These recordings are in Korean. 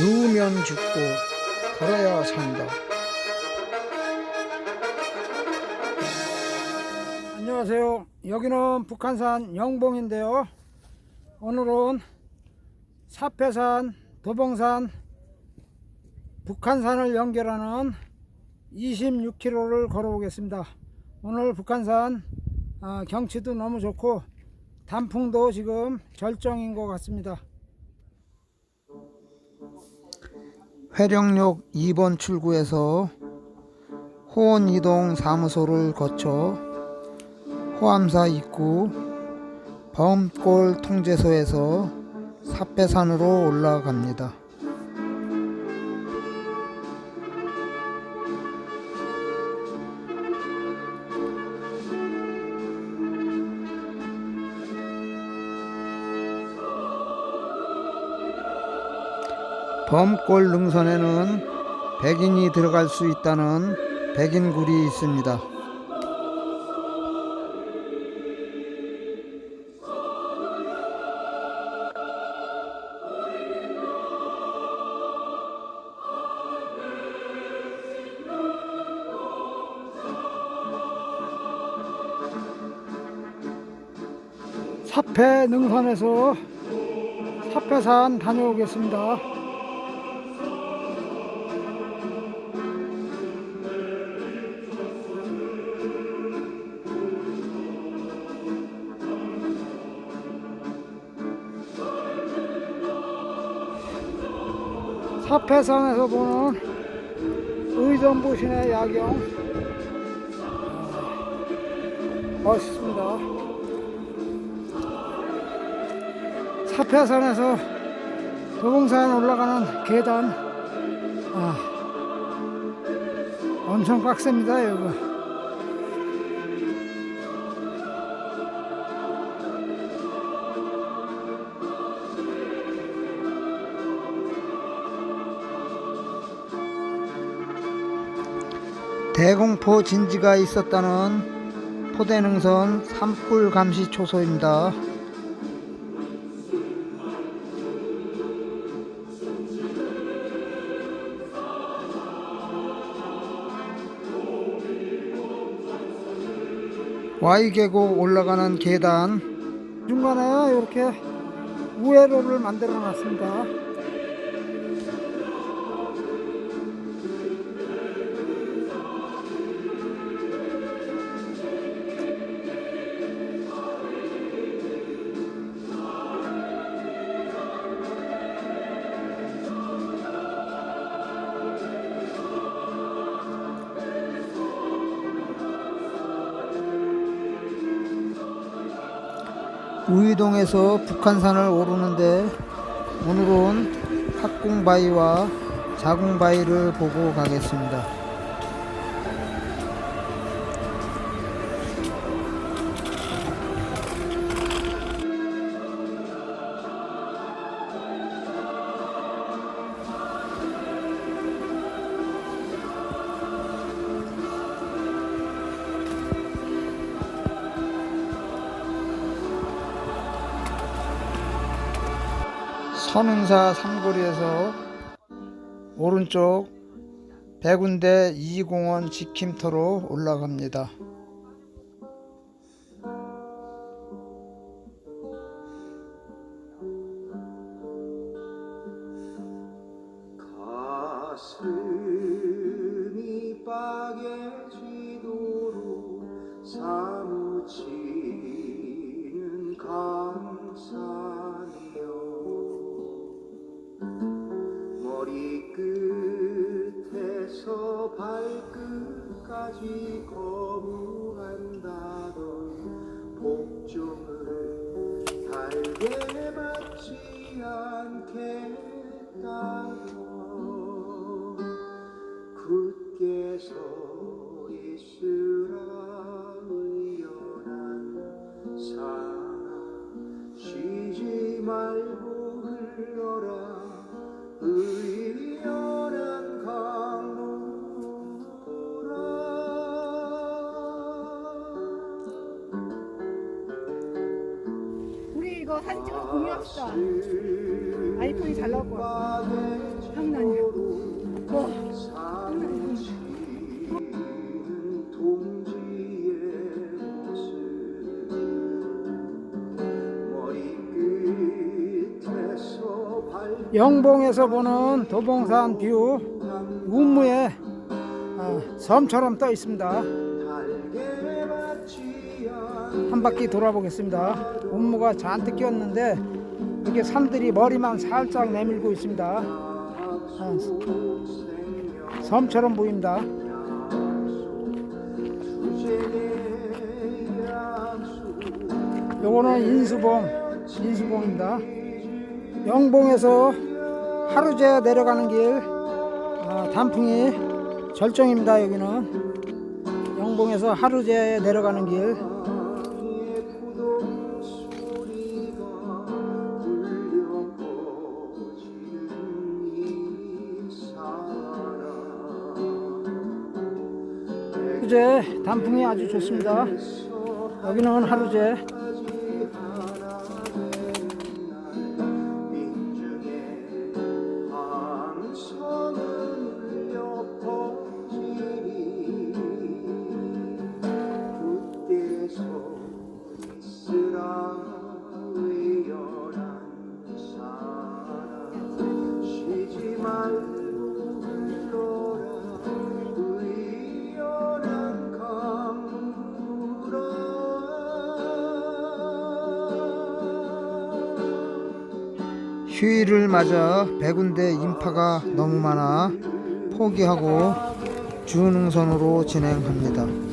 누우면 죽고 걸어야 산다. 안녕하세요. 여기는 북한산 영봉인데요. 오늘은 사패산, 도봉산, 북한산을 연결하는 26km를 걸어보겠습니다. 오늘 북한산 아, 경치도 너무 좋고 단풍도 지금 절정인 것 같습니다. 회령역 2번 출구에서 호원 이동 사무소를 거쳐 호암사 입구 범골 통제소에서 삽배산으로 올라갑니다. 범골 능선에는 백인이 들어갈 수 있다는 백인굴이 있습니다. 사패 능선에서 사패산 다녀오겠습니다. 사패산에서 보는 의정부신의 야경 아, 멋있습니다. 사패산에서 도봉산 올라가는 계단 아, 엄청 빡셉니다 여기. 대공포 진지가 있었다는 포대능선 산불 감시 초소입니다. Y 계곡 올라가는 계단 중간에 이렇게 우회로를 만들어 놨습니다. 우이동에서 북한산을 오르는데 오늘은 학궁바위와 자궁바위를 보고 가겠습니다. 선흥사 삼거리에서 오른쪽 백운대 2공원 지킴터로 올라갑니다. 발끝까지 거부 멋있다. 아이폰이 잘 나올 것 같아. 장난이야. 와, 장난이야. 영봉에서 보는 도봉산 뷰 운무에 어, 섬처럼 떠 있습니다 한 바퀴 돌아보겠습니다 운무가 잔뜩 끼었는데 이게 산들이 머리만 살짝 내밀고 있습니다. 아, 섬처럼 보입니다. 요거는 인수봉, 인수봉입니다. 영봉에서 하루제 내려가는 길 아, 단풍이 절정입니다. 여기는 영봉에서 하루제 내려가는 길 하루제 단풍이 아주 좋습니다. 여기는 하루제 휴일을 맞아 백운대 인파가 너무 많아 포기하고 준응선으로 진행합니다.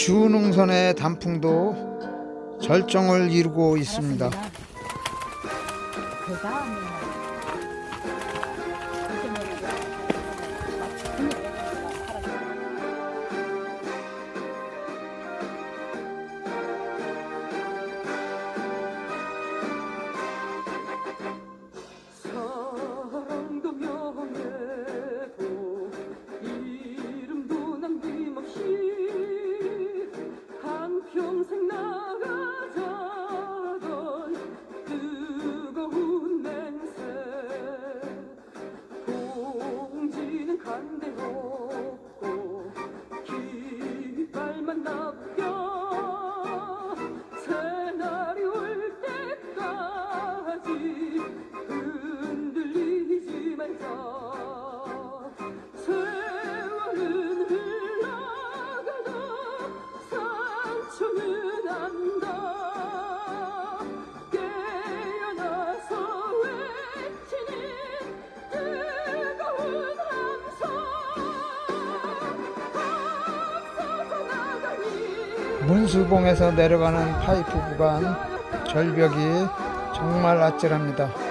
주농선의 단풍도 절정을 이루고 있습니다. 문수봉에서 내려가는 파이프 구간 절벽이 정말 아찔합니다.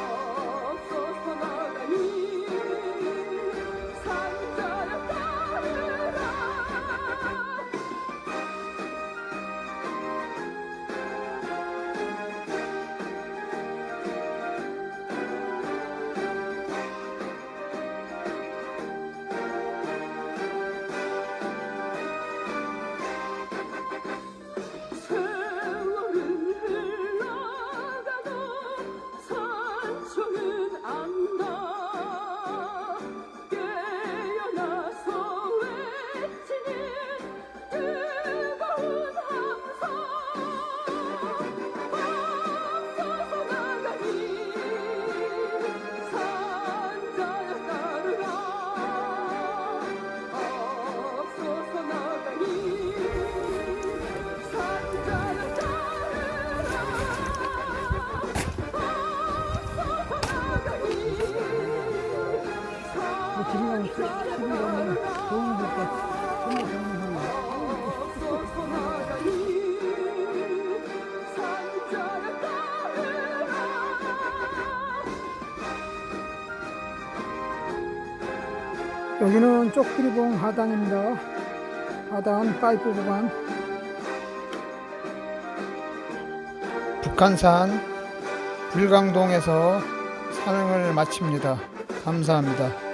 여기는 쪽두리봉 하단입니다. 하단 파이프 구간 북한산 불광동에서 산행을 마칩니다. 감사합니다.